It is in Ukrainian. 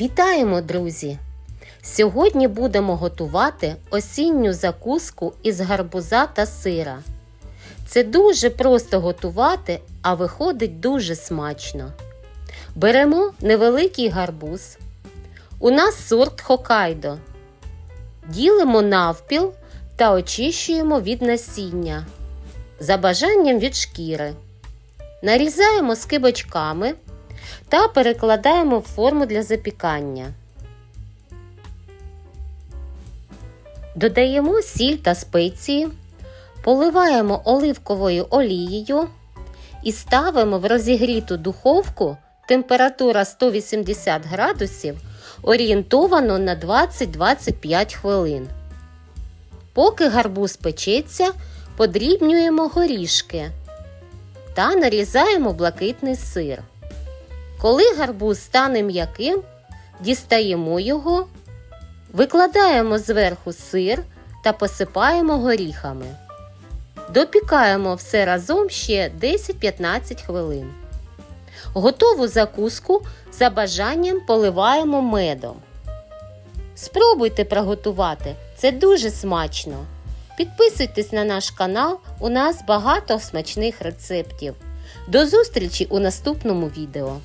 Вітаємо, друзі! Сьогодні будемо готувати осінню закуску із гарбуза та сира. Це дуже просто готувати, а виходить дуже смачно. Беремо невеликий гарбуз. У нас сорт Хокайдо. Ділимо навпіл та очищуємо від насіння. За бажанням від шкіри. Нарізаємо скибочками та перекладаємо в форму для запікання. Додаємо сіль та спеції, поливаємо оливковою олією і ставимо в розігріту духовку температура 180 градусів орієнтовано на 20-25 хвилин. Поки гарбуз печеться, подрібнюємо горішки та нарізаємо блакитний сир. Коли гарбуз стане м'яким, дістаємо його, викладаємо зверху сир та посипаємо горіхами. Допікаємо все разом ще 10-15 хвилин. Готову закуску за бажанням поливаємо медом. Спробуйте приготувати, це дуже смачно. Підписуйтесь на наш канал, у нас багато смачних рецептів. До зустрічі у наступному відео.